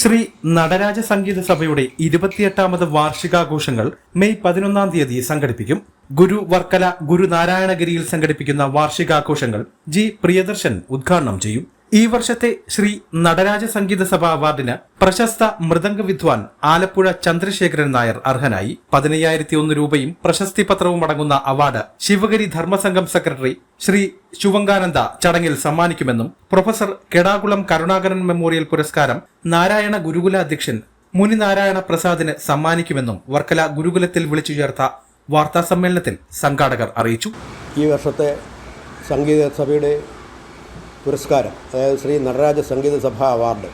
ശ്രീ നടരാജ സംഗീത സഭയുടെ ഇരുപത്തിയെട്ടാമത് വാർഷികാഘോഷങ്ങൾ മെയ് പതിനൊന്നാം തീയതി സംഘടിപ്പിക്കും. ഗുരു വർക്കല ഗുരുനാരായണഗിരിയിൽ സംഘടിപ്പിക്കുന്ന വാർഷികാഘോഷങ്ങൾ ജി പ്രിയദർശൻ ഉദ്ഘാടനം ചെയ്യും. ഈ വർഷത്തെ ശ്രീ നടരാജ സംഗീത സഭ അവാർഡിന് പ്രശസ്ത മൃദംഗ വിദ്വാൻ ആലപ്പുഴ ചന്ദ്രശേഖരൻ നായർ അർഹനായി പതിനയ്യായിരത്തി ഒന്ന് രൂപയും പ്രശസ്തി പത്രവും അടങ്ങുന്ന അവാർഡ് ശിവഗിരി ധർമ്മസംഘം സെക്രട്ടറി ശ്രീ ശുവങ്കാനന്ദ ചടങ്ങിൽ സമ്മാനിക്കുമെന്നും പ്രൊഫസർ കെടാകുളം കരുണാകരൻ മെമ്മോറിയൽ പുരസ്കാരം നാരായണ ഗുരുകുല അധ്യക്ഷൻ മുനിനാരായണ പ്രസാദിന് സമ്മാനിക്കുമെന്നും വർക്കല ഗുരുകുലത്തിൽ വിളിച്ചു ചേർത്ത വാർത്താസമ്മേളനത്തിൽ സംഘാടകർ അറിയിച്ചു. ഈ വർഷത്തെ സംഗീത സഭയുടെ പുരസ്കാരം. അതായത് ശ്രീ നടരാജ സംഗീത സഭ അവാർഡ്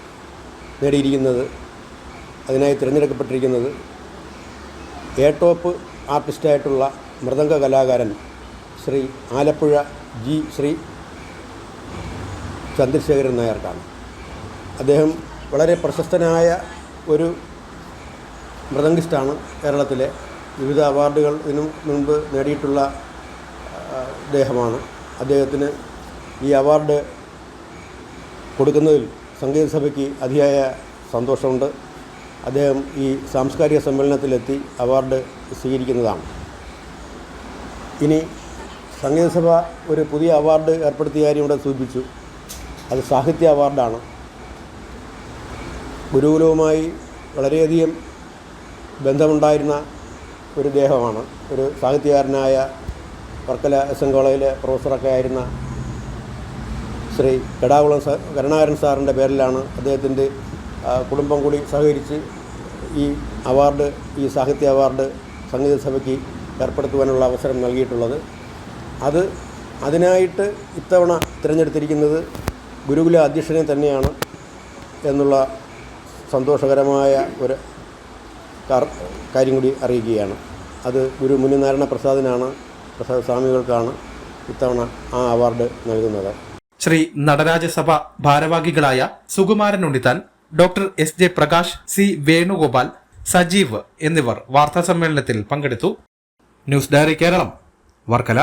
നേടിയിരിക്കുന്നത് അതിനായി തിരഞ്ഞെടുക്കപ്പെട്ടിരിക്കുന്നത് എ ടോപ്പ് ആർട്ടിസ്റ്റായിട്ടുള്ള മൃദംഗ കലാകാരൻ ശ്രീ ആലപ്പുഴ ജി ശ്രീ ചന്ദ്രശേഖരൻ നായർക്കാണ്. അദ്ദേഹം വളരെ പ്രശസ്തനായ ഒരു മൃദംഗിസ്റ്റാണ് കേരളത്തിലെ വിവിധ അവാർഡുകൾ ഇതിനു മുൻപ് നേടിയിട്ടുള്ള അദ്ദേഹമാണ്. അദ്ദേഹത്തിന് ഈ അവാർഡ് കൊടുക്കുന്നതിൽ സംഗീത സഭയ്ക്ക് അതിയായ സന്തോഷമുണ്ട്. അദ്ദേഹം ഈ സാംസ്കാരിക സമ്മേളനത്തിലെത്തി അവാർഡ് സ്വീകരിക്കുന്നതാണ്. ഇനി സംഗീത സഭ ഒരു പുതിയ അവാർഡ് ഏർപ്പെടുത്തിയ കാര്യം ഇവിടെ സൂചിപ്പിച്ചു. അത് സാഹിത്യ അവാർഡാണ്. ഗുരുകുലവുമായി വളരെയധികം ബന്ധമുണ്ടായിരുന്ന ഒരു ദേഹമാണ്. ഒരു സാഹിത്യകാരനായ വർക്കല എസ് എൻ കോളേജിലെ പ്രൊഫസറൊക്കെ ആയിരുന്ന ശ്രീ കടാകുളം കരുണാകരൻ സാറിന്റെ പേരിലാണ് അദ്ദേഹത്തിന്റെ കുടുംബം കൂടി സഹകരിച്ച് ഈ അവാർഡ് ഈ സാഹിത്യ അവാർഡ് സംഗീത സഭയ്ക്ക് ഏർപ്പെടുത്തുവാനുള്ള അവസരം നൽകിയിട്ടുള്ളത്. അത് അതിനായിട്ട് ഇത്തവണ തിരഞ്ഞെടുത്തിരിക്കുന്നത് ഗുരുകുല അധ്യക്ഷനെ തന്നെയാണ് എന്നുള്ള സന്തോഷകരമായ ഒരു കാര്യം കൂടി അറിയിക്കുകയാണ്. അത് ഗുരു മുനിനാരായണ പ്രസാദിനാണ് പ്രസാദ് സ്വാമികൾക്കാണ് ഇത്തവണ ആ അവാർഡ് നൽകുന്നത്. ശ്രീ നടരാജസഭ ഭാരവാഹികളായ Sukumaran Unnithan doctor S J Prakash C Venugopal Sajeev എന്നിവർ വാർത്താസമ്മേളനത്തിൽ പങ്കെടുത്തു. News diary Keralam Varkala.